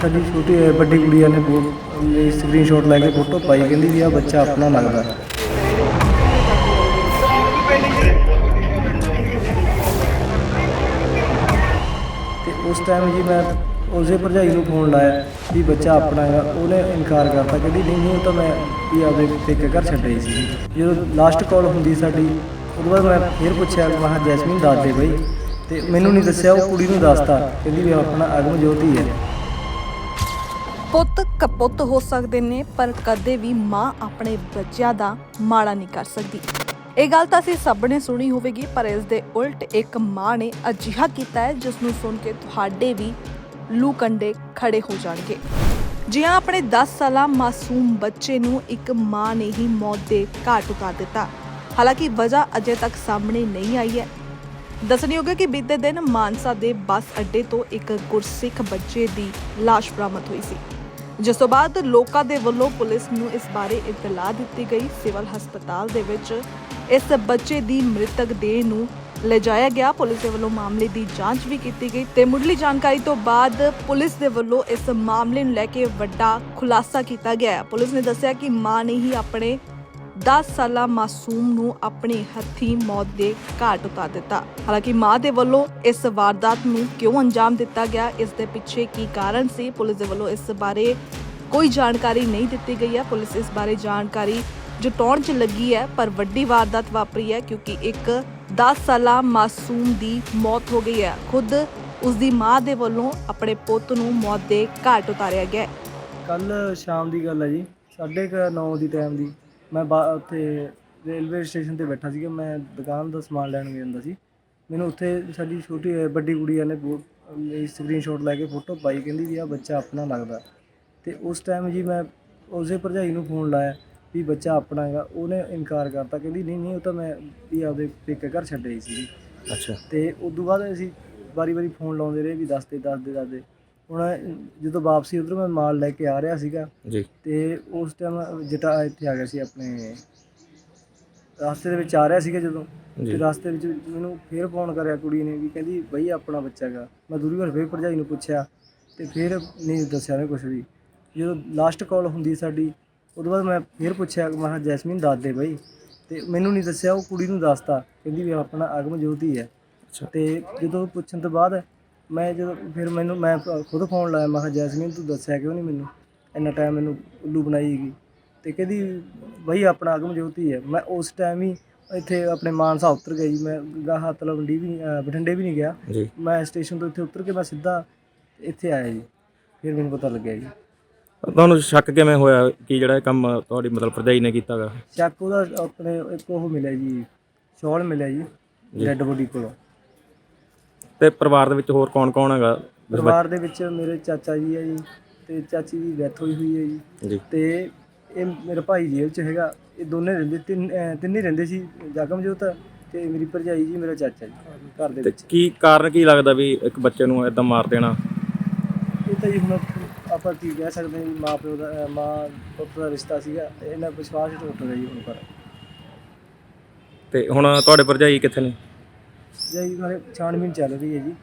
ਸਾਡੀ ਛੋਟੀ ਵੱਡੀ ਕੁੜੀਆਂ ਨੇ ਸਕਰੀਨਸ਼ਾਟ ਲੈ ਕੇ ਫੋਟੋ ਪਾਈ, ਕਹਿੰਦੀ ਵੀ ਆ ਬੱਚਾ ਆਪਣਾ ਲੱਗਦਾ। ਤੇ ਉਸ ਟਾਈਮ ਜੀ ਮੈਂ ਉਸੇ ਭਰਜਾਈ ਨੂੰ ਫੋਨ ਲਾਇਆ ਵੀ ਬੱਚਾ ਆਪਣਾ ਹੈਗਾ, ਉਹਨੇ ਇਨਕਾਰ ਕਰਤਾ, ਕਹਿੰਦੀ ਨਹੀਂ ਨਹੀਂ ਉਹ ਤਾਂ ਮੈਂ ਵੀ ਆਪਦੇ ਪੇਕੇ ਘਰ ਛੱਡ ਰਹੀ ਸੀ। ਜਦੋਂ ਲਾਸਟ ਕਾਲ ਹੁੰਦੀ ਸਾਡੀ ਉਦੋਂ ਬਾਅਦ ਮੈਂ ਫਿਰ ਪੁੱਛਿਆ, ਮੈਂ ਕਿਹਾ ਜੈਸਮੀਨ ਦੱਸ ਦੇ ਬਈ। ਤੇ ਮੈਨੂੰ ਨਹੀਂ ਦੱਸਿਆ, ਉਹ ਕੁੜੀ ਨੂੰ ਦੱਸਤਾ, ਕਹਿੰਦੀ ਵੀ ਆਪਣਾ ਅਗਮ ਜੋਤੀ ਹੈ। ਪੁੱਤ ਕਪੁੱਤ ਹੋ ਸਕਦੇ ਨੇ, ਪਰ ਕਦੇ ਵੀ ਮਾਂ ਆਪਣੇ ਬੱਚਿਆਂ ਦਾ ਮਾੜਾ ਨਹੀਂ ਕਰ ਸਕਦੀ। ਇਹ ਗੱਲ ਤਾਂ ਅਸੀਂ ਸਭ ਨੇ ਸੁਣੀ ਹੋਵੇਗੀ, ਪਰ ਇਸ ਦੇ ਉਲਟ ਇੱਕ ਮਾਂ ਨੇ ਅਜਿਹਾ ਕੀਤਾ ਹੈ, ਜਿਸ ਨੂੰ ਸੁਣ ਕੇ ਤੁਹਾਡੇ ਵੀ ਲੂ ਕੰਡੇ ਖੜੇ ਹੋ ਜਾਣਗੇ। ਜੀ ਹਾਂ ਆਪਣੇ 10 ਸਾਲਾ ਮਾਸੂਮ ਬੱਚੇ ਨੂੰ ਇੱਕ ਮਾਂ ਨੇ ਹੀ ਮੌਤ ਦੇ ਘਾਟ ਉਤਾਰ ਦਿੱਤਾ। ਹਾਲਾਂਕਿ ਵਜ੍ਹਾ ਅਜੇ ਤੱਕ ਸਾਹਮਣੇ ਨਹੀਂ ਆਈ ਹੈ। ਦੱਸਣਯੋਗ ਹੈ ਕਿ ਬੀਤੇ ਦਿਨ ਮਾਨਸਾ ਦੇ ਬੱਸ ਅੱਡੇ ਤੋਂ ਇੱਕ ਗੁਰਸਿੱਖ ਬੱਚੇ ਦੀ ਲਾਸ਼ ਬਰਾਮਦ ਹੋਈ ਸੀ। ਜਿਸ ਤੋਂ ਬਾਅਦ ਲੋਕਾਂ ਦੇ ਵੱਲੋਂ ਪੁਲਿਸ ਨੂੰ ਇਸ ਬਾਰੇ ਇਤਲਾਹ ਦਿੱਤੀ ਗਈ। ਸਿਵਲ ਹਸਪਤਾਲ ਦੇ ਵਿੱਚ ਇਸ ਬੱਚੇ ਦੀ ਮ੍ਰਿਤਕ ਦੇਹ ਨੂੰ ਲਿਜਾਇਆ ਗਿਆ। ਪੁਲਿਸ ਦੇ ਵੱਲੋਂ ਮਾਮਲੇ ਦੀ ਜਾਂਚ ਵੀ ਕੀਤੀ ਗਈ ਤੇ ਮੁੱਢਲੀ ਜਾਣਕਾਰੀ ਤੋਂ ਬਾਅਦ ਪੁਲਿਸ ਦੇ ਵੱਲੋਂ ਇਸ ਮਾਮਲੇ ਨੂੰ ਲੈ ਕੇ ਵੱਡਾ ਖੁਲਾਸਾ ਕੀਤਾ ਗਿਆ ਹੈ। ਪੁਲਿਸ ਨੇ ਦੱਸਿਆ ਕਿ ਮਾਂ ਨੇ ਹੀ ਆਪਣੇ 10 ਸਾਲਾ ਮਾਸੂਮ ਨੂੰ ਆਪਣੇ ਹੱਥੀਂ ਮੌਤ ਦੇ ਘਾਟ ਉਤਾਰ ਦਿੱਤਾ। ਹਾਲਾਂਕਿ ਮਾਂ ਦੇ ਵੱਲੋਂ ਇਸ ਵਾਰਦਾਤ ਨੂੰ ਕਿਉਂ ਅੰਜਾਮ ਦਿੱਤਾ ਗਿਆ, ਇਸ ਦੇ ਪਿੱਛੇ ਕੀ ਕਾਰਨ ਸੀ? ਪੁਲਿਸ ਦੇ ਵੱਲੋਂ ਇਸ ਬਾਰੇ ਕੋਈ ਜਾਣਕਾਰੀ ਨਹੀਂ ਦਿੱਤੀ ਗਈ ਹੈ। ਪੁਲਿਸ ਇਸ ਬਾਰੇ ਜਾਣਕਾਰੀ ਜੁਟਾਉਣ 'ਚ ਲੱਗੀ ਹੈ, ਪਰ ਵੱਡੀ ਵਾਰਦਾਤ ਵਾਪਰੀ ਹੈ ਕਿਉਂਕਿ ਇੱਕ 10 ਸਾਲਾ ਮਾਸੂਮ ਦੀ ਮੌਤ ਹੋ ਗਈ ਹੈ। ਖੁਦ ਉਸ ਦੀ ਮਾਂ ਦੇ ਵੱਲੋਂ ਆਪਣੇ ਪੁੱਤ ਨੂੰ ਮੌਤ ਦੇ ਘਾਟ ਉਤਾਰਿਆ ਗਿਆ ਹੈ। ਕੱਲ ਸ਼ਾਮ ਦੀ ਗੱਲ ਹੈ ਜੀ, ਸਾਢੇ ਕੁ ਨੌ ਦੀ ਟਾਈਮ ਦੀ। ਮੈਂ ਬਾ- ਉੱਥੇ ਰੇਲਵੇ ਸਟੇਸ਼ਨ ਤੇ ਬੈਠਾ ਸੀਗਾ। ਮੈਂ ਦੁਕਾਨ ਦਾ ਸਮਾਨ ਲੈਣ ਗਿਆ ਹੁੰਦਾ ਸੀ। ਮੈਨੂੰ ਉੱਥੇ ਸਾਡੀ ਛੋਟੀ ਅਹ ਵੱਡੀ ਕੁੜੀਆਂ ਨੇ ਸਕਰੀਨਸ਼ਾਟ ਲੈ ਕੇ ਫੋਟੋ ਪਾਈ। ਕਹਿੰਦੀ ਵੀ ਆ ਬੱਚਾ ਆਪਣਾ ਲੱਗਦਾ। ਤੇ ਉਸ ਟਾਈਮ ਜੀ ਮੈਂ ਉਸੇ ਭਰਜਾਈ ਨੂੰ ਫੋਨ ਲਾਇਆ ਵੀ ਬੱਚਾ ਆਪਣਾ ਹੈਗਾ ਉਹਨੇ ਇਨਕਾਰ ਕਰਤਾ ਕਹਿੰਦੀ ਨਹੀਂ ਨਹੀਂ ਉਹ ਤਾਂ ਮੈਂ ਵੀ ਆਪਦੇ ਪੇਕੇ ਘਰ ਛੱਡ ਰਹੀ ਸੀ ਅੱਛਾ। ਤੇ ਉਸ ਤੋਂ ਬਾਅਦ ਅਸੀਂ ਵਾਰੀ ਵਾਰੀ ਫੋਨ ਲਾਉਂਦੇ ਰਹੇ ਵੀ ਦੱਸਦੇ ਦੱਸਦੇ ਦੱਸਦੇ। ਹੁਣ ਜਦੋਂ ਵਾਪਸੀ ਉਧਰ ਮੈਂ ਮਾਲ ਲੈ ਕੇ ਆ ਰਿਹਾ ਸੀਗਾ ਜੀ। ਤੇ ਉਸ ਟਾਈਮ ਜਟਾ ਇੱਥੇ ਆ ਗਿਆ ਸੀ ਆਪਣੇ ਰਸਤੇ ਦੇ ਵਿੱਚ ਆ ਰਿਹਾ ਸੀਗਾ ਜਦੋਂ। ਜੀ। ਤੇ ਰਸਤੇ ਵਿੱਚ ਮੈਨੂੰ ਫੇਰ ਫੋਨ ਕਰਿਆ ਕੁੜੀ ਨੇ ਵੀ ਕਹਿੰਦੀ ਬਈ ਆਪਣਾ ਬੱਚਾ ਹੈਗਾ। ਮੈਂ ਦੂਰੀ ਵਾਰ ਫੇਰ ਭਰਜਾਈ ਨੂੰ ਪੁੱਛਿਆ ਤੇ ਫੇਰ ਨਹੀਂ ਦੱਸਿਆ ਉਹਨੇ ਕੁਝ ਵੀ। ਜਦੋਂ ਲਾਸਟ ਕਾਲ ਹੁੰਦੀ ਸਾਡੀ ਉਦੋਂ ਬਾਅਦ ਮੈਂ ਫੇਰ ਪੁੱਛਿਆ ਮੈਂ ਕਿਹਾ ਜੈਸਮੀਨ ਦੱਸ ਦੇ ਬਈ। ਤੇ ਮੈਨੂੰ ਨਹੀਂ ਦੱਸਿਆ ਉਹ ਕੁੜੀ ਨੂੰ ਦੱਸਤਾ। ਕਹਿੰਦੀ ਵੀ ਆਪਣਾ ਅਗਮ ਜੋਤੀ ਹੈ। ਤੇ ਜਦੋਂ ਪੁੱਛਣ ਤੋਂ ਬਾਅਦ ਮੈਂ ਜਦੋਂ ਫਿਰ ਮੈਨੂੰ ਮੈਂ ਖੁਦ ਫੋਨ ਲਾਇਆ ਮੈਂ ਕਿਹਾ ਜੈਸਮੀਨ ਤੂੰ ਦੱਸਿਆ ਕਿਉਂ ਨਹੀਂ ਮੈਨੂੰ? ਇੰਨਾ ਟਾਈਮ ਮੈਨੂੰ ਉੱਲੂ ਬਣਾਈ ਗਈ। ਤੇ ਕਹਿੰਦੀ ਬਈ ਆਪਣਾ ਅਗਮ ਜੋਤੀ ਹੈ। ਮੈਂ ਉਸ ਟਾਈਮ ਹੀ ਇੱਥੇ ਆਪਣੇ ਮਾਨਸਾ ਉਤਰ ਗਿਆ ਜੀ। ਮੈਂ ਗਾਹਾਂ ਤਲਵੰਡੀ ਵੀ ਬਠਿੰਡੇ ਵੀ ਨਹੀਂ ਗਿਆ। ਮੈਂ ਸਟੇਸ਼ਨ ਤੋਂ ਇੱਥੇ ਉਤਰ ਕੇ ਮੈਂ ਸਿੱਧਾ ਇੱਥੇ ਆਇਆ ਜੀ। ਫਿਰ ਮੈਨੂੰ ਪਤਾ ਲੱਗਿਆ ਜੀ। ਤੁਹਾਨੂੰ ਸ਼ੱਕ ਕਿਵੇਂ ਹੋਇਆ ਕਿ ਜਿਹੜਾ ਇਹ ਕੰਮ ਤੁਹਾਡੀ ਮਤਲਬ ਭਰਜਾਈ ਨੇ ਕੀਤਾਗਾ ਚੱਕ ਉਹਦਾ ਆਪਣੇ ਇੱਕ ਉਹ ਮਿਲਿਆ ਜੀ ਸ਼ਾਲ ਮਿਲਿਆ ਜੀ ਡੈੱਡ ਬੋਡੀ ਕੋਲੋਂ। ਤੇ ਪਰਿਵਾਰ ਦੇ ਵਿੱਚ ਹੋਰ ਕੌਣ ਕੌਣ ਹੈਗਾ? ਪਰਿਵਾਰ ਦੇ ਵਿੱਚ ਮੇਰੇ ਚਾਚਾ ਜੀ ਹੈ ਜੀ ਤੇ ਚਾਚੀ ਦੀ ਡੈਥ ਹੋਈ ਹੋਈ ਹੈ ਜੀ। ਤੇ ਇਹ ਮੇਰਾ ਭਾਈ ਜੇਲ੍ਹ 'ਚ ਹੈਗਾ ਇਹ ਦੋਨੇ ਰਹਿੰਦੇ ਤਿੰਨ ਤਿੰਨੇ ਹੀ ਰਹਿੰਦੇ ਸੀ ਜਗਮਜੋਤ ਤੇ ਮੇਰੀ ਭਰਜਾਈ ਜੀ ਮੇਰਾ ਚਾਚਾ ਜੀ ਘਰ ਦੇ ਵਿੱਚ। ਕੀ ਕਾਰਨ ਕੀ ਲੱਗਦਾ ਵੀ ਇੱਕ ਬੱਚੇ ਨੂੰ ਇਦਾਂ ਮਾਰ ਦੇਣਾ? ਇਹ ਤਾਂ ਜੀ ਹੁਣ ਆਪਾਂ ਕੀ ਕਹਿ ਸਕਦੇ ਹਾਂ ਜੀ ਮਾਂ ਪਿਓ ਦਾ ਅਹ ਮਾਂ ਪੁੱਤ ਦਾ ਰਿਸ਼ਤਾ ਸੀਗਾ ਇਹਨਾਂ ਵਿਸ਼ਵਾਸ ਹੀ ਟੁੱਟ ਗਿਆ ਜੀ ਹੁਣ ਪਰ। ਤੇ ਹੁਣ ਤੁਹਾਡੇ ਭਰਜਾਈ ਕਿੱਥੇ ਨੇ? ਜੀ ਹਾਲੇ ਛਾਣਬੀਨ ਚੱਲ ਰਹੀ ਹੈ ਜੀ।